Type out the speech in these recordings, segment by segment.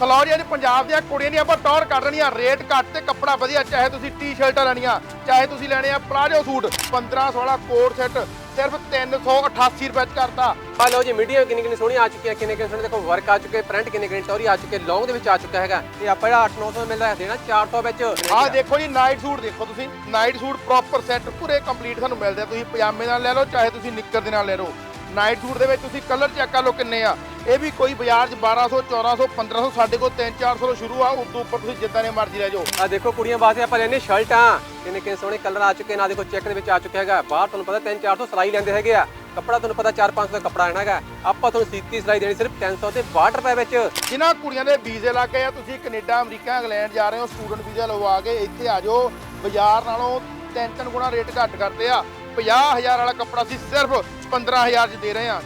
ਫਲੋਰੀਆ ਦੇ ਪੰਜਾਬ ਦੀਆਂ ਕੁੜੀਆਂ ਦੀਆਂ ਆਪਾਂ ਟੌਰ ਕੱਢ ਰਹੀਆਂ ਰੇਟ ਘੱਟ ਤੇ ਕੱਪੜਾ ਵਧੀਆ ਚਾਹੇ ਤੁਸੀਂ ਟੀ-ਸ਼ਰਟਾਂ ਲੈਣੀਆਂ ਚਾਹੇ ਤੁਸੀਂ ਲੈਣੇ ਆ ਪਲਾਜੋ ਸੂਟ 1500 ਵਾਲਾ ਕੋਟ ਸੈੱਟ ਸਿਰਫ 388 ਰੁਪਏ ਚ ਕਰਤਾ। ਆ ਲਓ ਜੀ ਮੀਡੀਅਮ ਕਿੰਨੀ ਕਿੰਨੀ ਸੋਹਣੀ ਆ ਚੁੱਕੀ ਹੈ ਕਿੰਨੇ ਕਿੰਨੇ ਸੋਹਣੇ ਦੇਖੋ ਵਰਕ ਆ ਚੁੱਕੇ ਪ੍ਰਿੰਟ ਕਿੰਨੇ ਕਿੰਨੇ ਟੌਰੀ ਆ ਚੁੱਕੇ ਲੌਂਗ ਦੇ ਵਿੱਚ ਆ ਚੁੱਕਾ ਹੈਗਾ। ਤੇ ਆਪਾਂ ਜਿਹੜਾ 8-900 ਦਾ ਮਿਲਦਾ ਹੈ ਦੇਣਾ 400 ਵਿੱਚ। ਆਹ ਦੇਖੋ ਜੀ ਨਾਈਟ ਸੂਟ ਦੇਖੋ ਤੁਸੀਂ ਨਾਈਟ ਸੂਟ ਪ੍ਰੋਪਰ ਸੈੱਟ ਪੂਰੇ ਕੰਪਲੀਟ ਤੁਹਾਨੂੰ ਮਿਲਦੇ ਆ। ਤੁਸੀਂ ਪਜਾਮੇ ਨਾਲ ਲੈ ਲਓ ਚਾਹੇ ਤੁਸੀਂ ਨਿੱਕਰ ਦੇ ਨਾਲ ਲੈ ਲਓ। ਨਾਈਟ ਸੂਟ ਦੇ ਵਿੱਚ ਤੁਸੀਂ ਕਲਰ ਚੈੱਕ ਕਰ ਲਓ ਕਿੰਨੇ ਆ। ਇਹ ਵੀ ਕੋਈ ਬਾਜ਼ਾਰ 'ਚ 1200 1400 1500 ਸਾਡੇ ਕੋਲ 3-400 ਤੋਂ ਸ਼ੁਰੂ ਆ ਉਸ ਤੋਂ ਉੱਪਰ ਤੁਸੀਂ ਜਿੱਦਾਂ ਦੇ ਮਰਜ਼ੀ ਲੈ ਜਾਓ। ਆ ਦੇਖੋ ਕੁੜੀਆਂ ਵਾਸਤੇ ਆਪਾਂ ਲੈਣੇ ਸ਼ਰਟਾਂ ਕਿੰਨੇ ਕਿੰਨੇ ਸੋਹਣੇ ਕਲਰ ਆ ਚੁੱਕੇ ਨਾ। ਦੇਖੋ ਚੈੱਕ ਦੇ ਵਿੱਚ ਆ ਚੁੱਕਿਆ ਹੈਗਾ। ਬਾਹਰ ਤੁਹਾਨੂੰ ਪਤਾ 3-400 ਸਲਾਈ ਲੈਂਦੇ ਹੈਗੇ ਆ। ਕੱਪੜਾ ਤੁਹਾਨੂੰ ਪਤਾ 4-500 ਦਾ ਕੱਪੜਾ ਆਣਾ ਹੈਗਾ। ਆਪਾਂ ਤੁਹਾਨੂੰ ਸੀਤੀ ਸਲਾਈ ਦੇਣੀ ਸਿਰਫ 300 ਤੇ 62 ਰੁਪਏ ਵਿੱਚ। ਜਿਨ੍ਹਾਂ ਕੁੜੀਆਂ ਦੇ ਵੀਜ਼ੇ ਲੱਗ ਗਏ ਆ ਤੁਸੀਂ ਕੈਨੇਡਾ ਅਮਰੀਕਾ ਇੰਗਲੈਂਡ ਜਾ ਰਹੇ ਹੋ ਸਟੂਡੈਂਟ ਵੀਜ਼ਾ ਲਵਾ ਕੇ ਇੱਥੇ ਆ ਜਾਓ। ਬਾਜ਼ਾਰ ਨਾਲੋਂ ਤਿੰਨ ਤਿੰਨ ਗੁਣਾ ਰੇਟ ਘੱਟ ਕਰਦੇ ਆ। 50000 ਵਾਲਾ ਕੱਪੜਾ ਅਸੀਂ ਸਿਰਫ 15000 ਚ ਦੇ ਰਹੇ ਆ।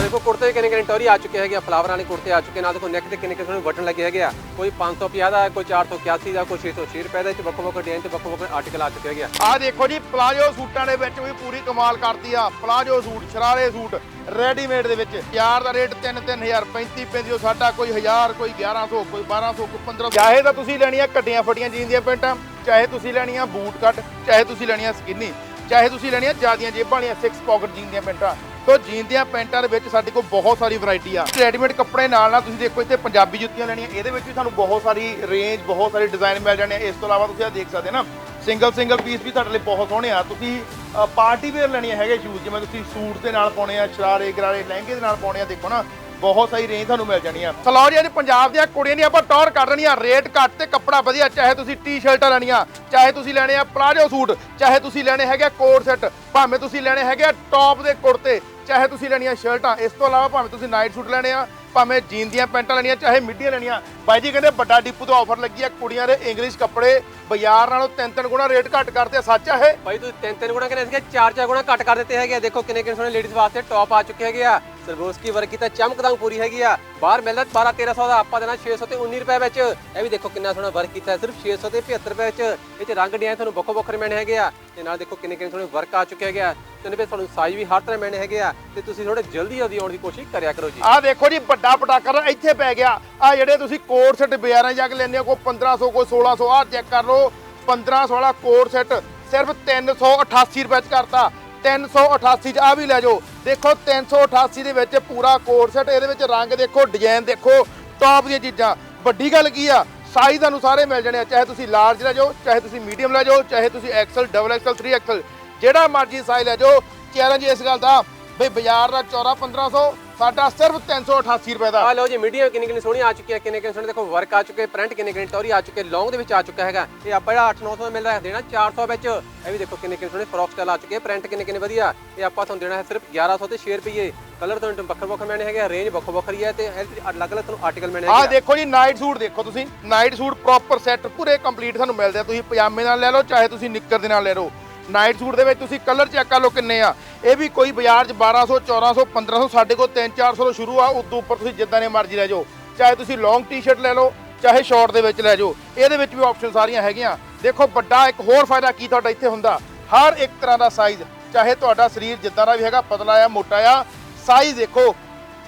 ਆ ਦੇਖੋ, ਕੁੜਤੇ ਕਿੰਨੇ ਕਿੰਨੇ ਟੋਰੀ ਆ ਚੁੱਕੇ ਹੈਗੇ ਆ, ਫਲਾਵਰ ਵਾਲੇ ਕੁੜਤੇ ਆ ਚੁੱਕੇ ਨਾਲ ਦੇਖੋ ਨੈਕ ਤੇ ਕਿੰਨੇ ਕਿੰਨੇ ਸੋਹਣੇ ਬਟਨ ਲੱਗੇ ਹੈਗੇ ਆ। ਕੋਈ 550 ਦਾ ਕੋਈ 481 ਦਾ, ਕੋਈ 606 ਰੁਪਏ ਦਾ, ਇਹ 'ਚ ਵੱਖੋ ਵੱਖ ਡਿਜ਼ਾਈਨ ਤੇ ਵੱਖੋ ਵੱਖ ਆਰਟੀਕਲ ਆ ਚੁੱਕੇ ਹੈਗੇ ਆ। ਆਹ ਦੇਖੋ ਜੀ, ਪਲਾਜੋ ਸੂਟਾਂ ਦੇ ਵਿੱਚ ਵੀ ਪੂਰੀ ਕਮਾਲ ਕਰਦੀ ਆ। ਪਲਾਜੋ ਸੂਟ, ਸ਼ਰਾਰੇ ਸੂਟ ਰੈਡੀਮੇਡ ਦੇ ਵਿੱਚ। ਯਾਰ ਦਾ ਰੇਟ 3 3000 35 ਪੈਂਦੀ ਉਹ ਸਾਡਾ ਕੋਈ 1000 ਕੋਈ 1100 ਕੋਈ 1200 ਕੋਈ 1500 ਚਾਹੇ ਤਾਂ ਤੁਸੀਂ ਲੈਣੀਆਂ ਕੱਟੀਆਂ ਫਟੀਆਂ ਜੀਨ ਦੀਆਂ ਪੈਂਟਾਂ, ਚਾਹੇ ਤੁਸੀਂ ਲੈਣੀਆਂ ਬੂਟ ਕੱਟ, ਚਾਹੇ ਤੁਸੀਂ ਲੈਣੀਆਂ ਸਕਿਨੀ ਚਾਹੇ ਤੁਸੀਂ ਲੈਣੀਆਂ ਜਿਆਦੀਆਂ ਜੇਬਾਂ ਵਾਲੀਆਂ 6 ਪਾਕਟ ਜੀਨ ਦੀਆਂ ਪੈਂਟਾਂ। ਤੋ ਜੀਨ ਦੀਆਂ ਪੈਂਟਾਂ ਦੇ ਵਿੱਚ ਸਾਡੇ ਕੋਲ ਬਹੁਤ ਸਾਰੀ ਵੈਰਾਈਟੀ ਆ। ਰੈਡੀਮੇਡ ਕੱਪੜੇ ਨਾਲ ਨਾਲ ਤੁਸੀਂ ਦੇਖੋ, ਇੱਥੇ ਪੰਜਾਬੀ ਜੁੱਤੀਆਂ ਲੈਣੀਆਂ, ਇਹਦੇ ਵਿੱਚ ਵੀ ਤੁਹਾਨੂੰ ਬਹੁਤ ਸਾਰੀ ਰੇਂਜ ਬਹੁਤ ਸਾਰੇ ਡਿਜ਼ਾਈਨ ਮਿਲ ਜਾਣੇ ਆ। ਇਸ ਤੋਂ ਇਲਾਵਾ ਤੁਸੀਂ ਆ ਦੇਖ ਸਕਦੇ ਨਾ ਸਿੰਗਲ ਸਿੰਗਲ ਪੀਸ ਵੀ ਤੁਹਾਡੇ ਲਈ ਬਹੁਤ ਸੋਹਣੇ ਆ। ਤੁਸੀਂ ਪਾਰਟੀ ਵੇਅਰ ਲੈਣੀਆਂ ਹੈਗੇ ਸ਼ੂਜ਼ ਜਿਵੇਂ ਤੁਸੀਂ ਸੂਟ ਦੇ ਨਾਲ ਪਾਉਣੇ ਆ, ਸ਼ਰਾਰੇ, ਗਰਾਰੇ, ਲਹਿੰਗੇ ਦੇ ਨਾਲ ਪਾਉਣੇ ਆ, ਦੇਖੋ ਨਾ ਬਹੁਤ ਸਹੀ ਰੇਂਜ ਤੁਹਾਨੂੰ ਮਿਲ ਜਾਣੀ ਆ ਸਲੌਰ ਦੇ ਪੰਜਾਬ ਦੀਆਂ ਕੁੜੀਆਂ ਦੀ ਆਪਾਂ ਟੌਰ ਕੱਢ ਰਹੀਆਂ ਰੇਟ ਘੱਟ ਤੇ ਕੱਪੜਾ ਵਧੀਆ, ਚਾਹੇ ਤੁਸੀਂ ਟੀ-ਸ਼ਰਟਾਂ ਲੈਣੀਆਂ, ਚਾਹੇ ਤੁਸੀਂ ਲੈਣੇ ਆ ਪਲਾਜੋ ਸੂਟ, ਚਾਹੇ ਤੁਸੀਂ ਲੈਣੇ ਹੈਗੇ ਕੋਟ ਸੈੱਟ, ਭਾਵੇਂ ਤੁਸੀਂ ਲੈਣੇ ਹੈਗੇ ਆ ਟੌਪ ਦੇ ਕੁੜਤੇ, ਚਾਹੇ ਤੁਸੀਂ ਲੈਣੀਆਂ ਸ਼ਰਟਾਂ, ਇਸ ਤੋਂ ਇਲਾਵਾ ਭਾਵੇਂ ਤੁਸੀਂ ਨਾਈਟ ਸੂਟ ਲੈਣੇ ਆ ਭਾਵੇਂ ਜੀਨ ਦੀਆਂ ਪੈਂਟਾਂ ਲੈਣੀਆਂ ਚਾਹੇ ਮਿੱਡੀਆਂ ਲੈਣੀਆਂ। ਬਾਈ ਜੀ ਕਹਿੰਦੇ ਵੱਡਾ ਡਿਪੂ ਤੋਂ ਆਫਰ ਲੱਗੀ ਆ ਕੁੜੀਆਂ ਦੇ ਇੰਗਲਿਸ਼ ਕੱਪੜੇ। ਬਾਜ਼ਾਰ ਨਾਲੋਂ ਤਿੰਨ ਤਿੰਨ ਗੁਣਾ ਰੇਟ ਘੱਟ ਕਰਦੇ ਸੱਚ ਆ ਇਹ? ਭਾਈ ਤੁਸੀਂ ਤਿੰਨ ਤਿੰਨ ਗੁਣਾ ਕਹਿੰਦੇ ਸੀਗੇ ਚਾਰ ਚਾਰ ਗੁਣਾ ਘੱਟ ਕਰ ਦਿੱਤੇ ਹੈਗੇ ਆ। ਦੇਖੋ ਕਿੰਨੇ ਕਿੰਨੇ ਸੋਹਣੇ ਲੇਡੀਜ਼ ਵਾਸਤੇ ਟੌਪ ਆ ਚੁੱਕੇ ਹੈਗੇ ਆ। ਸਰਵੋਸਕੀ ਵਰਕ ਕੀਤਾ ਚਮਕਦੰਗ ਪੂਰੀ ਹੈਗੀ ਆ। ਬਾਹਰ ਮਿਲਦਾ 12 1300 ਦਾ ਆਪਾਂ ਦੇਣਾ 600 ਤੇ 19 ਰੁਪਏ ਵਿੱਚ। ਇਹ ਵੀ ਦੇਖੋ ਕਿੰਨਾ ਸੋਹਣਾ ਵਰਕ ਕੀਤਾ ਹੈ, ਸਿਰਫ 600 ਤੇ 75 ਰੁਪਏ ਵਿੱਚ। ਇਹ ਚ ਰੰਗ ਡਿਜ਼ਾਈਨ ਤੁਹਾਨੂੰ ਵੱਖੋ ਵੱਖਰੇ ਮਿਲਣੇ ਹੈਗੇ ਆ। ਤੇ ਨਾਲ ਦੇਖੋ ਕਿੰਨੇ ਕਿੰਨੇ ਸੋਹਣੇ ਵਰਕ ਆ ਚੁੱਕੇ ਹੈਗੇ ਆ। ਤੇ ਇਹਦੇ ਵਿੱਚ ਤੁਹਾਨੂੰ ਸਾਈਜ਼ ਵੀ ਹਰ ਤਰ੍ਹਾਂ ਮਿਲਣੇ ਹੈਗੇ ਆ ਤੇ ਤੁਸੀਂ ਥੋੜੇ ਜਲਦੀ ਜਲਦੀ ਆਉਣ ਦੀ ਕੋਸ਼ਿਸ਼ ਕਰਿਆ ਕਰੋ ਜੀ। ਆਹ ਦੇਖੋ ਜੀ, ਵੱਡਾ ਪਟਾਕਾ ਇੱਥੇ ਪੈ ਗਿਆ। ਆ ਜਿਹੜੇ ਤੁਸੀਂ ਕੋਟ ਸੈੱਟ ਬਾਜ਼ਾਰਾਂ ਜਾ ਕੇ ਲੈਂਦੇ ਹੋ, ਕੋਈ 1500 ਕੋਈ 1600 ਆਹ ਚੈੱਕ ਕਰ ਲਓ। 1500 ਵਾਲਾ ਕੋਟ ਸੈੱਟ ਸਿਰਫ 388 ਰੁਪਏ ਚ ਕਰਤਾ। 388 ਚ ਆ ਵੀ ਲੈ ਜਾਓ। ਦੇਖੋ 388 ਦੇ ਵਿੱਚ ਪੂਰਾ ਕੋਟ ਸੈੱਟ ਇਹਦੇ ਵਿੱਚ ਰੰਗ ਦੇਖੋ ਡਿਜ਼ਾਈਨ ਦੇਖੋ ਟੌਪ ਦੀਆਂ ਚੀਜ਼ਾਂ। ਵੱਡੀ ਗੱਲ ਕੀ ਆ ਸਾਈਜ਼ ਤੁਹਾਨੂੰ ਸਾਰੇ ਮਿਲ ਜਾਣੇ ਆ, ਚਾਹੇ ਤੁਸੀਂ ਲਾਰਜ ਲੈ ਜਾਓ, ਚਾਹੇ ਤੁਸੀਂ ਮੀਡੀਅਮ ਲੈ ਜਾਓ, ਚਾਹੇ ਤੁਸੀਂ ਐਕਸਲ ਡਬਲ ਐਕਸਲ 3 ਐਕਸਲ ਜਿਹੜਾ ਮਰਜ਼ੀ ਸਾਈਜ਼ ਲੈ ਜਾਓ ਚੈਲੰਜ ਇਸ ਗੱਲ ਦਾ ਬਈ ਬਾਜ਼ਾਰ ਦਾ ਚੌਰਾ 1500 ਸਾਡਾ ਸਿਰਫ 388 ਰੁਪਏ ਦਾ। ਆ ਲਓ ਜੀ ਮੀਡੀਅਮ ਕਿੰਨੀ ਕਿੰਨੀ ਸੋਹਣੀ ਆ ਚੁੱਕੀ ਹੈ ਕਿੰਨੇ ਕਿੰਨੇ ਸੋਹਣੇ ਦੇਖੋ ਵਰਕ ਆ ਚੁੱਕੇ ਪ੍ਰਿੰਟ ਕਿੰਨੇ ਕਿੰਨੇ ਟੌਰੀ ਆ ਚੁੱਕੇ ਲੌਂਗ ਦੇ ਵਿੱਚ ਆ ਚੁੱਕਾ ਹੈਗਾ। ਇਹ ਆਪਾਂ ਜਿਹੜਾ 8-900 ਦਾ ਮਿਲਦਾ ਹੈ ਦੇਣਾ 400 ਵਿੱਚ। ਇਹ ਵੀ ਦੇਖੋ ਕਿੰਨੇ ਕਿੰਨੇ ਸੋਹਣੇ ਫਰੋਕ ਸਟਾਈਲ ਆ ਚੁੱਕੇ ਪ੍ਰਿੰਟ ਕਿੰਨੇ ਕਿੰਨੇ ਵਧੀਆ। ਇਹ ਆਪਾਂ ਤੁਹਾਨੂੰ ਦੇਣਾ ਹੈ ਸਿਰਫ 1100 ਤੇ 6 ਰੁਪਏ। ਕਲਰ ਤੁਹਾਨੂੰ ਵੱਖਰ ਵੱਖਰ ਮਿਲਣੇ ਹੈਗੇ ਰੇਂਜ ਵੱਖੋ ਵੱਖਰੀ ਹੈ ਤੇ ਅਲੱਗ-ਅਲੱਗ ਤੁਹਾਨੂੰ ਆਰਟੀਕਲ ਆਹ ਹੈਗੇ ਦੇਖੋ ਜੀ ਨਾਈਟ ਸੂਟ ਦੇਖੋ ਤੁਸੀਂ। ਨਾਈਟ ਸੂਟ ਪ੍ਰੋਪਰ ਸੈੱਟ ਪੂਰੇ ਕੰਪਲੀਟ ਤੁਹਾਨੂੰ ਮਿਲਦੇ ਆ। ਤੁਸੀਂ ਪਜਾਮੇ ਨਾਲ ਲੈ ਲਓ ਚਾਹੇ ਤੁਸੀਂ ਨਿੱਕਰ ਦੇ ਨਾਲ ਲੈ ਲਓ। ਨਾਈਟ ਸੂਟ ਦੇ ਵਿੱਚ ਤੁਸੀਂ ਕਲਰ ਚੈੱਕ ਕਰ ਲਓ ਕਿੰਨੇ ਆ। ਇਹ ਵੀ ਕੋਈ ਬਾਜ਼ਾਰ 'ਚ 1200 1400 1500 ਸਾਡੇ ਕੋਲ 3-400 ਤੋਂ ਸ਼ੁਰੂ ਆ ਉਸ ਉੱਪਰ ਤੁਸੀਂ ਜਿੱਦਾਂ ਦੇ ਮਰਜ਼ੀ ਲੈ ਜਾਓ। ਚਾਹੇ ਤੁਸੀਂ ਲੌਂਗ ਟੀ-ਸ਼ਰਟ ਲੈ ਲਓ, ਚਾਹੇ ਸ਼ਾਰਟ ਦੇ ਵਿੱਚ ਲੈ ਜਾਓ। ਇਹਦੇ ਵਿੱਚ ਵੀ ਆਪਸ਼ਨ ਸਾਰੀਆਂ ਹੈਗੀਆਂ। ਦੇਖੋ, ਵੱਡਾ ਇੱਕ ਹੋਰ ਫਾਇਦਾ ਕੀ ਤੁਹਾਡਾ ਇੱਥੇ ਹੁੰਦਾ? ਹਰ ਇੱਕ ਤਰ੍ਹਾਂ ਦਾ ਸਾਈਜ਼ ਚਾਹੇ ਤੁਹਾਡਾ ਸਰੀਰ ਜਿੱਦਾਂ ਦਾ ਵੀ ਹੈਗਾ, ਪਤਲਾ ਆ, ਮੋਟਾ ਆ ਸਾਈਜ਼ ਦੇਖੋ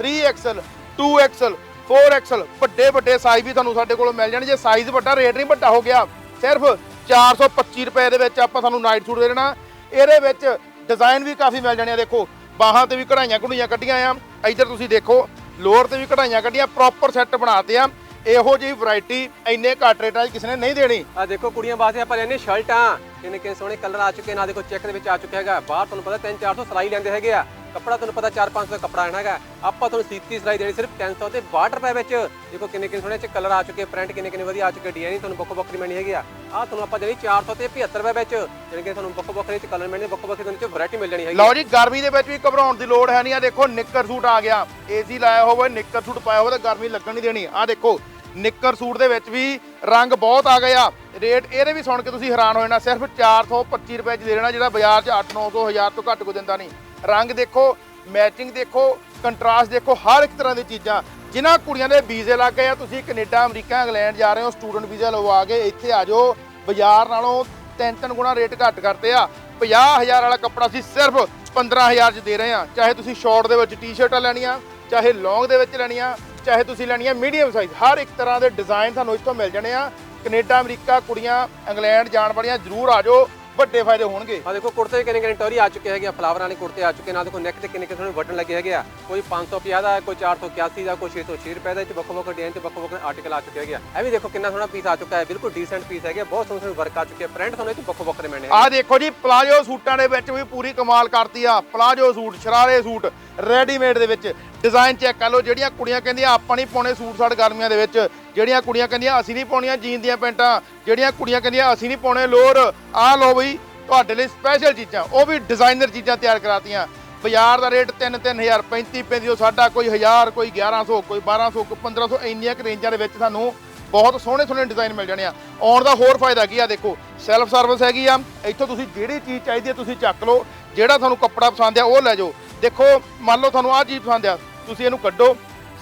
3XL 2XL 4XL ਵੱਡੇ ਵੱਡੇ ਸਾਈਜ਼ ਵੀ ਤੁਹਾਨੂੰ ਸਾਡੇ ਕੋਲੋਂ ਮਿਲ ਜਾਣਗੇ। ਜੇ ਸਾਈਜ਼ ਵੱਡਾ ਰੇਟ ਨਹੀਂ ਵੱਡਾ ਹੋ ਗਿਆ। ਸਿਰਫ 425 ਰੁਪਏ ਦੇ ਵਿੱਚ ਆਪਾਂ ਸਾਨੂੰ ਨਾਈਟ ਸੂਟ ਦੇ ਦੇਣਾ। ਇਹਦੇ ਵਿੱਚ ਡਿਜ਼ਾਈਨ ਵੀ ਕਾਫੀ ਮਿਲ ਜਾਣੇ ਆ ਦੇਖੋ। ਬਾਹਾਂ ਤੇ ਵੀ ਕਢਾਈਆਂ ਕਢੂਈਆਂ ਕੱਢੀਆਂ ਆ। ਇੱਧਰ ਤੁਸੀਂ ਦੇਖੋ, ਲੋਅਰ ਤੇ ਵੀ ਕਢਾਈਆਂ ਕੱਢੀਆਂ ਪ੍ਰੋਪਰ ਸੈੱਟ ਬਣਾਤੇ ਆ। ਇਹੋ ਜਿਹੀ ਵੈਰਾਈਟੀ ਇੰਨੇ ਘੱਟ ਰੇਟਾਂ 'ਚ ਕਿਸੇ ਨੇ ਨਹੀਂ ਦੇਣੀ। ਆ ਦੇਖੋ, ਕੁੜੀਆਂ ਵਾਸਤੇ ਆਪਾਂ ਲੈਣੇ ਸ਼ਰਟਾਂ ਕਿੰਨੇ ਕਿੰਨੇ ਸੋਹਣੇ ਕਲਰ ਆ ਚੁੱਕੇ ਨਾ। ਦੇਖੋ ਚੈੱਕ ਦੇ ਵਿੱਚ ਆ ਚੁੱਕਿਆ ਹੈਗਾ। ਬਾਹਰ ਤੁਹਾਨੂੰ ਪਤਾ 3-400 ਸਲਾਈ ਲੈਂਦੇ ਹੈਗੇ ਆ। ਕੱਪੜਾ ਤੁਹਾਨੂੰ ਪਤਾ 4-500 ਦਾ ਕੱਪੜਾ ਆਣਾ ਹੈਗਾ ਆਪਾਂ ਤੁਹਾਨੂੰ ਸੀਤੀ ਸਿਲਾਈ ਦੇਣੀ ਸਿਰਫ 300 ਤੇ 62 ਰੁਪਏ ਵਿੱਚ। ਦੇਖੋ ਕਿੰਨੇ ਕਿੰਨੇ ਸੋਹਣੇ ਚ ਕਲਰ ਆ ਚੁੱਕੇ ਪ੍ਰਿੰਟ ਕਿੰਨੇ ਕਿੰਨੇ ਵਧੀਆ ਆ ਚੁੱਕੇ ਡਿਜ਼ਾਈਨ ਤੁਹਾਨੂੰ ਵੱਖੋ ਵੱਖਰੀ ਮਿਲਣੀ ਹੈਗੀ ਆ ਆ ਤੁਹਾਨੂੰ ਆਪਾਂ ਜਿਹੜੀ 400 ਤੇ 75 ਰੁਪਏ ਵਿੱਚ। ਜਿਹੜੇ ਕਿ ਤੁਹਾਨੂੰ ਵੱਖੋ ਵੱਖਰੇ ਚ ਕਲਰ ਮਿਲਣੇ ਵੱਖੋ ਵੱਖਰੇ ਤੁਹਾਨੂੰ ਚ ਵੈਰਾਈਟੀ ਮਿਲ ਜਾਣੀ ਹੈਗੀ ਲਓ ਜੀ, ਗਰਮੀ ਦੇ ਵਿੱਚ ਵੀ ਘਬਰਾਉਣ ਦੀ ਲੋੜ ਹੈ ਨਹੀਂ। ਆ ਦੇਖੋ, ਨਿੱਕਰ ਸੂਟ ਆ ਗਿਆ। ਏਸੀ ਲਾਇਆ ਹੋਵੇ, ਨਿੱਕਰ ਸੂਟ ਪਾਇਆ ਹੋਵੇ ਤਾਂ ਗਰਮੀ ਲੱਗਣ ਨਹੀਂ ਦੇਣੀ। ਆ ਦੇਖੋ, ਨਿੱਕਰ ਸੂਟ ਦੇ ਵਿੱਚ ਵੀ ਰੰਗ ਬਹੁਤ ਆ ਗਏ ਆ। ਰੇਟ ਇਹਦੇ ਵੀ ਸੁਣ ਕੇ ਤੁਸੀਂ ਹੈਰਾਨ ਹੋ ਜਾਣਾ, ਸਿਰਫ 425 ਰੁਪਏ ਚ ਦੇ ਦੇਣਾ ਜਿਹੜਾ ਬਾਜ਼ਾਰ 'ਚ 8-900 1000 ਤੋਂ ਘੱਟ ਕੋਈ ਦਿੰਦਾ ਨਹੀਂ। ਰੰਗ ਦੇਖੋ ਮੈਚਿੰਗ ਦੇਖੋ ਕੰਟਰਾਸਟ ਦੇਖੋ, ਹਰ ਇੱਕ ਤਰ੍ਹਾਂ ਦੀ ਚੀਜ਼ਾਂ। ਜਿਨ੍ਹਾਂ ਕੁੜੀਆਂ ਦੇ ਵੀਜ਼ੇ ਲੱਗ ਗਏ ਆ, ਤੁਸੀਂ ਕੈਨੇਡਾ, ਅਮਰੀਕਾ, ਇੰਗਲੈਂਡ ਜਾ ਰਹੇ ਹੋ ਸਟੂਡੈਂਟ ਵੀਜ਼ਾ ਲਵਾ ਕੇ ਇੱਥੇ ਆ ਜਾਓ। ਬਾਜ਼ਾਰ ਨਾਲੋਂ ਤਿੰਨ ਤਿੰਨ ਗੁਣਾ ਰੇਟ ਘੱਟ ਕਰਤੇ ਆ। 50000 ਵਾਲਾ ਕੱਪੜਾ ਅਸੀਂ ਸਿਰਫ 15000 ਚ ਦੇ ਰਹੇ ਆ। ਚਾਹੇ ਤੁਸੀਂ ਸ਼ਾਰਟ ਦੇ ਵਿੱਚ ਟੀ-ਸ਼ਰਟਾਂ ਲੈਣੀਆਂ, ਚਾਹੇ ਲੌਂਗ ਦੇ ਵਿੱਚ ਲੈਣੀਆਂ, ਚਾਹੇ ਤੁਸੀਂ ਲੈਣੀਆਂ ਮੀਡੀਅਮ ਸਾਈਜ਼ ਹਰ ਇੱਕ ਤਰ੍ਹਾਂ ਦੇ ਡਿਜ਼ਾਈਨ ਤੁਹਾਨੂੰ ਇੱਥੋਂ ਮਿਲ ਜਾਣੇ ਆ। ਕੈਨੇਡਾ ਅਮਰੀਕਾ ਕੁੜੀਆਂ ਇੰਗਲੈਂਡ ਜਾਣ ਵਾਲੀਆਂ ਜ਼ਰੂਰ ਆ ਜਾਓ ਵੱਡੇ ਫਾਇਦੇ ਹੋਣਗੇ। ਆ ਦੇਖੋ ਕੁੜਤੇ ਕਿੰਨੇ ਕਿੰਨੇ ਟੋਰੀ ਆ ਚੁੱਕੇ ਹੈਗੇ ਆ ਫਲਾਵਰ ਵਾਲੇ ਕੁੜਤੇ ਆ ਚੁੱਕੇ ਨਾਲ ਦੇਖੋ ਨੈਕ ਤੇ ਕਿੰਨੇ ਕਿੰਨੇ ਸੋਹਣੇ ਬਟਨ ਲੱਗੇ ਹੈਗੇ ਆ। ਕੋਈ 550 ਦਾ ਕੋਈ 481 ਦਾ ਕੋਈ 606 ਰੁਪਏ ਦਾ ਇਹ 'ਚ ਵੱਖੋ ਵੱਖ ਡਿਜ਼ਾਈਨ ਤੇ ਵੱਖੋ ਵੱਖ ਆਰਟੀਕਲ ਆ ਚੁੱਕੇ ਹੈਗੇ ਆ। ਇਹ ਵੀ ਦੇਖੋ ਕਿੰਨਾ ਸੋਹਣਾ ਪੀਸ ਆ ਚੁੱਕਾ ਹੈ ਬਿਲਕੁਲ ਡੀਸੈਂਟ ਪੀਸ ਹੈਗੇ ਆ, ਬਹੁਤ ਸੋਹਣੇ ਸੋਹਣੇ ਵਰਕ ਆ ਚੁੱਕੇ ਪ੍ਰਿੰਟ ਤੁਹਾਨੂੰ ਇਹ 'ਚ ਵੱਖੋ ਵੱਖ ਦੇ ਮਿਲਣੇ ਆਹ ਦੇਖੋ ਜੀ ਪਲਾਜੋ ਸੂਟਾਂ ਦੇ ਵਿੱਚ ਵੀ ਪੂਰੀ ਕਮਾਲ ਕਰਤੀ ਆ ਪਲਾਜੋ ਸੂਟ ਸ਼ਰਾਰੇ ਸੂਟ ਰੈਡੀਮੇਡ ਦੇ ਵਿੱਚ ਡਿਜ਼ਾਈਨ ਚੈੱਕ ਕਰ ਲਓ, ਜਿਹੜੀਆਂ ਕੁੜੀਆਂ ਕਹਿੰਦੀਆਂ, ਆਪਾਂ ਨਹੀਂ ਪਾਉਣੇ ਸੂਟ ਸਾਟ ਗਰਮੀਆਂ ਦੇ ਵਿੱਚ। ਜਿਹੜੀਆਂ ਕੁੜੀਆਂ ਕਹਿੰਦੀਆਂ, ਅਸੀਂ ਨਹੀਂ ਪਾਉਣੀਆਂ ਜੀਨ ਦੀਆਂ ਪੈਂਟਾਂ। ਜਿਹੜੀਆਂ ਕੁੜੀਆਂ ਕਹਿੰਦੀਆਂ, ਅਸੀਂ ਨਹੀਂ ਪਾਉਣੇ ਲੋਰ। ਆਹ ਲਓ ਬਈ, ਤੁਹਾਡੇ ਲਈ ਸਪੈਸ਼ਲ ਚੀਜ਼ਾਂ, ਉਹ ਵੀ ਡਿਜ਼ਾਈਨਰ ਚੀਜ਼ਾਂ ਤਿਆਰ ਕਰਾਤੀਆਂ। ਬਾਜ਼ਾਰ ਦਾ ਰੇਟ 3 3000 35 35 ਸਾਡਾ ਕੋਈ 1000 ਕੋਈ 1100 ਕੋਈ 1200 ਕੋਈ 1500 ਇੰਨੀਆਂ ਕੁ ਰੇਂਜਾਂ ਦੇ ਵਿੱਚ ਸਾਨੂੰ ਬਹੁਤ ਸੋਹਣੇ ਸੋਹਣੇ ਡਿਜ਼ਾਈਨ ਮਿਲ ਜਾਣੇ ਆ। ਆਉਣ ਦਾ ਹੋਰ ਫਾਇਦਾ ਕੀ ਆ, ਦੇਖੋ ਸੈਲਫ ਸਰਵਿਸ ਹੈਗੀ ਆ, ਇੱਥੋਂ ਤੁਸੀਂ ਜਿਹੜੀ ਚੀਜ਼ ਚਾਹੀਦੀ ਹੈ ਤੁਸੀਂ ਚੱਕ ਲਓ, ਜਿਹੜਾ ਤੁਹਾਨੂੰ ਕੱਪੜਾ ਪਸੰਦ ਆ, ਉਹ ਲੈ ਜਾਓ। ਦੇਖੋ, ਮੰਨ ਲਓ ਤੁਹਾਨੂੰ ਆਹ ਚੀਜ਼ ਪਸੰਦ ਆ। ਤੁਸੀਂ ਇਹਨੂੰ ਕੱਢੋ।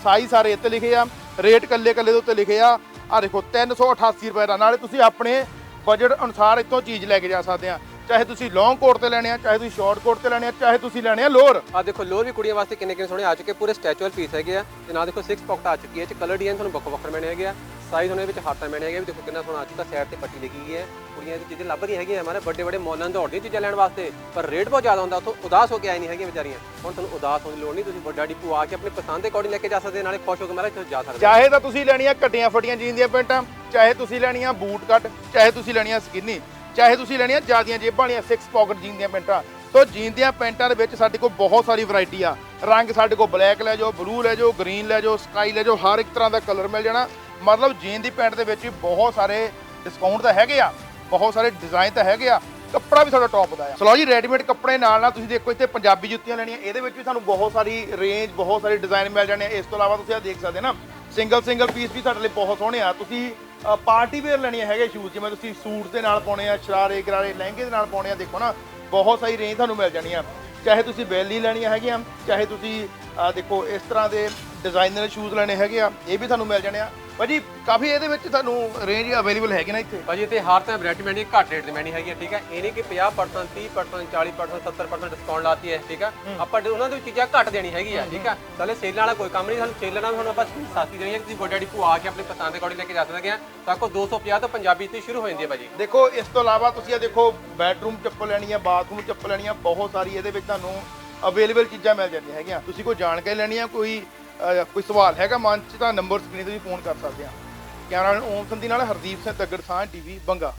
ਸਾਈਜ਼ ਸਾਰੇ ਇੱਥੇ ਲਿਖੇ ਆ। ਰੇਟ ਕੱਲੇ ਕੱਲੇ ਦੇ ਉੱਤੇ ਲਿਖੇ ਆ। ਆ ਦੇਖੋ 388 ਰੁਪਏ ਦਾ। ਨਾਲੇ ਤੁਸੀਂ ਆਪਣੇ ਬਜਟ ਅਨੁਸਾਰ ਇੱਥੋਂ ਚੀਜ਼ ਲੈ ਕੇ ਜਾ ਸਕਦੇ ਆ। ਚਾਹੇ ਤੁਸੀਂ ਲੌਂਗ ਕੋਟ ਤੇ ਲੈਣੇ ਆ ਚਾਹੇ ਤੁਸੀਂ ਸ਼ਾਰਟ ਕੋਟ ਤੇ ਲੈਣੇ ਆ ਚਾਹੇ ਤੁਸੀਂ ਲੈਣੇ ਆ ਲੋਅਰ। ਆ ਦੇਖੋ ਲੋਰ ਵੀ ਕੁੜੀਆਂ ਵਾਸਤੇ ਕਿੰਨੇ ਕਿੰਨੇ ਸੋਹਣੇ ਆ ਚੁੱਕੇ ਪੂਰੇ ਸਟੈਚੂਅਲ ਪੀਸ ਹੈਗੇ ਆ। ਤੇ ਨਾਲ ਦੇਖੋ 6 ਪਾਕਟ ਆ ਚੁੱਕੀ ਹੈ ਚ ਕਲਰ ਡਿਜ਼ਾਈਨ ਤੁਹਾਨੂੰ ਵੱਖੋ ਵੱਖ ਮਿਲਣੇ ਹੈਗੇ ਆ। ਸਾਈਜ਼ ਉਹਨਾਂ ਵਿੱਚ ਹੱਥਾਂ ਮਿਲਣੇ ਹੈਗੇ ਵੀ ਦੇਖੋ ਕਿੰਨਾ ਸੋਹਣਾ ਆ ਚੁੱਕਾ ਸਾਈਡ ਤੇ ਪੱਟੀ ਲੱਗੀ ਗਈ ਹੈ। ਕੁੜੀਆਂ ਦੀ ਚੀਜ਼ਾਂ ਲੱਭ ਰਹੀਆਂ ਹੈਗੀਆਂ ਹਮਾਰੇ ਵੱਡੇ ਵੱਡੇ ਮੌਲਾਂ ਤੋਂ ਦੌੜਦੀਆਂ ਚੀਜ਼ਾਂ ਲੈਣ ਵਾਸਤੇ। ਪਰ ਰੇਟ ਬਹੁਤ ਜ਼ਿਆਦਾ ਹੁੰਦਾ ਉੱਥੋਂ ਉਦਾਸ ਹੋ ਕੇ ਆਈ ਨਹੀਂ ਹੈਗੀਆਂ ਵਿਚਾਰੀਆਂ। ਹੁਣ ਤੁਹਾਨੂੰ ਉਦਾਸ ਹੋਣ ਦੀ ਲੋੜ ਨਹੀਂ ਤੁਸੀਂ ਵੱਡਾ ਡਿਪੂ ਆ ਕੇ ਆਪਣੇ ਪਸੰਦ ਦੇ ਅਕੋਰਡਿੰਗ ਲੈ ਕੇ ਜਾ ਸਕਦੇ ਨਾਲੇ ਖੁਸ਼ ਹੋ ਕੇ ਮਾਰੇ ਜਾ ਸਕਦੇ ਚਾਹੇ ਤਾਂ ਤੁਸੀਂ ਲੈਣੀਆਂ ਕੱਟੀਆਂ ਫਟੀਆਂ ਜੀਨ ਦੀਆਂ ਪੈਂਟਾਂ ਚਾਹੇ ਤੁਸੀਂ ਲੈਣੀਆਂ ਬੂਟ ਕੱਟ ਚਾਹੇ ਤੁਸੀਂ ਲੈਣੀਆਂ ਸਕਿਨੀ ਚਾਹੇ ਤੁਸੀਂ ਲੈਣੀਆਂ ਜਿਆਦੀਆਂ ਜੇਬਾਂ ਵਾਲੀਆਂ 6 ਪਾਕਟ ਜੀਨ ਦੀਆਂ ਪੈਂਟਾਂ। ਸੋ ਜੀਨ ਦੀਆਂ ਪੈਂਟਾਂ ਦੇ ਵਿੱਚ ਸਾਡੇ ਕੋਲ ਬਹੁਤ ਸਾਰੀ ਵੈਰਾਈਟੀ ਆ। ਰੰਗ ਸਾਡੇ ਕੋਲ ਬਲੈਕ ਲੈ ਜਾਓ ਬਲੂ ਲੈ ਜਾਓ ਗ੍ਰੀਨ ਲੈ ਜਾਓ ਸਕਾਈ ਲੈ ਜਾਓ, ਹਰ ਇੱਕ ਤਰ੍ਹਾਂ ਦਾ ਕਲਰ ਮਿਲ ਜਾਣਾ। ਮਤਲਬ ਜੀਨ ਦੀ ਪੈਂਟ ਦੇ ਵਿੱਚ ਵੀ ਬਹੁਤ ਸਾਰੇ ਡਿਸਕਾਊਂਟ ਤਾਂ ਹੈਗੇ ਆ, ਬਹੁਤ ਸਾਰੇ ਡਿਜ਼ਾਈਨ ਤਾਂ ਹੈਗੇ ਆ। ਕੱਪੜਾ ਵੀ ਸਾਡਾ ਟੌਪ ਦਾ ਆ। ਸੋ ਲਓ ਜੀ ਰੈਡੀਮੇਡ ਕੱਪੜੇ ਨਾਲ ਨਾਲ ਤੁਸੀਂ ਦੇਖੋ ਇੱਥੇ ਪੰਜਾਬੀ ਜੁੱਤੀਆਂ ਲੈਣੀਆਂ, ਇਹਦੇ ਵਿੱਚ ਵੀ ਤੁਹਾਨੂੰ ਬਹੁਤ ਸਾਰੀ ਰੇਂਜ ਬਹੁਤ ਸਾਰੇ ਡਿਜ਼ਾਈਨ ਮਿਲ ਜਾਣੇ ਆ। ਇਸ ਤੋਂ ਇਲਾਵਾ ਤੁਸੀਂ ਆ ਦੇਖ ਸਕਦੇ ਨਾ ਸਿੰਗਲ ਸਿੰਗਲ ਪੀਸ ਵੀ ਸਾਡੇ ਲਈ ਬਹੁਤ ਸੋਹਣੇ ਆ। ਤੁਸੀਂ ਪਾਰਟੀ ਵੇਅਰ ਲੈਣੀਆਂ ਹੈਗੇ ਸ਼ੂਜ਼ ਜਿਵੇਂ ਤੁਸੀਂ ਸੂਟ ਦੇ ਨਾਲ ਪਾਉਣੇ ਆ, ਸ਼ਰਾਰੇ, ਗਰਾਰੇ, ਲਹਿੰਗੇ ਦੇ ਨਾਲ ਪਾਉਣੇ ਆ, ਦੇਖੋ ਨਾ, ਬਹੁਤ ਸਾਰੀ ਰੇਂਜ ਤੁਹਾਨੂੰ ਮਿਲ ਜਾਣੀ ਆ ਚਾਹੇ ਤੁਸੀਂ ਬੈਲੀ ਲੈਣੀਆਂ ਹੈਗੀਆਂ, ਚਾਹੇ ਤੁਸੀਂ ਦੇਖੋ, ਇਸ ਤਰ੍ਹਾਂ ਦੇ ਡਿਜ਼ਾਈਨਰ ਸ਼ੂਜ਼ ਲੈਣੇ ਹੈਗੇ ਆ, ਇਹ ਵੀ ਤੁਹਾਨੂੰ ਮਿਲ ਜਾਣੇ ਆ। ਭਾਜੀ ਕਾਫੀ ਇਹਦੇ ਵਿੱਚ ਤੁਹਾਨੂੰ ਰੇਂਜ ਅਵੇਲੇਬਲ ਹੈਗੇ ਨਾ ਇੱਥੇ। ਭਾਜੀ ਇੱਥੇ ਹਰ ਤਰ੍ਹਾਂ ਵੈਰਾਈਟੀ ਮਿਲਣੀ ਹੈ, ਘੱਟ ਰੇਟ ਤੇ ਮਿਲਣੀ ਹੈਗੀ ਹੈ ਠੀਕ ਹੈ? ਇਹ ਨਹੀਂ ਕਿ 50% 30% 40% 70% ਡਿਸਕਾਊਂਟ ਲਾਤੀ ਹੈ ਠੀਕ ਹੈ? ਆਪਾਂ ਉਹਨਾਂ ਦੇ ਵਿੱਚ ਚੀਜ਼ਾਂ ਘੱਟ ਦੇਣੀ ਹੈਗੀ ਆ ਠੀਕ ਹੈ? ਨਾਲੇ ਸੇਲ ਵਾਲਾ ਕੋਈ ਕੰਮ ਨਹੀਂ ਸਾਨੂੰ ਸੇਲ ਵਾਲਾ ਹੁਣ ਆਪਾਂ ਸਾਥੀ ਦੇਣੀ ਹੈ ਕਿ ਤੁਸੀਂ ਵੱਡਾ ਡਿਪੂ ਆ ਕੇ ਆਪਣੇ ਪਸੰਦ ਦੇ ਅਕੋਰਡਿੰਗ ਲੈ ਕੇ ਜਾ ਸਕਦੇ ਆ। ਤਾਂ ਕੋ 250 ਤੋਂ ਪੰਜਾਬੀ ਤੇ ਸ਼ੁਰੂ ਹੋ ਜਾਂਦੀ ਹੈ ਭਾਜੀ। ਦੇਖੋ ਇਸ ਤੋਂ ਇਲਾਵਾ ਤੁਸੀਂ ਇਹ ਦੇਖੋ ਬੈਡਰੂਮ ਚੱਪਲ ਲੈਣੀ ਆ ਬਾਥਰੂਮ ਚੱਪਲ ਲੈਣੀ ਆ ਬਹੁਤ ਸਾਰੀ ਇਹਦੇ ਵਿੱਚ ਤੁਹਾਨੂੰ ਅਵੇਲੇਬਲ ਚੀਜ਼ਾਂ ਮਿਲ ਜਾਂਦੀਆਂ ਹੈਗੀਆਂ। ਤੁਸੀਂ ਕੋਈ ਜਾਣਕਾਰੀ ਲੈਣੀ ਆ ਕੋਈ ਕੋਈ ਸਵਾਲ ਹੈਗਾ ਮਨ ਚ ਤਾਂ ਨੰਬਰ ਸਕਰੀਨ ਤੇ ਵੀ ਫੋਨ ਕਰ ਸਕਦੇ ਆ ਕੈਮਰਾਮੈਨ ਓਮ ਸੰਧੀ ਨਾਲ ਹਰਦੀਪ ਸਿੰਘ ਤੱਗੜ ਸਾਹ ਟੀਵੀ ਬੰਗਾ।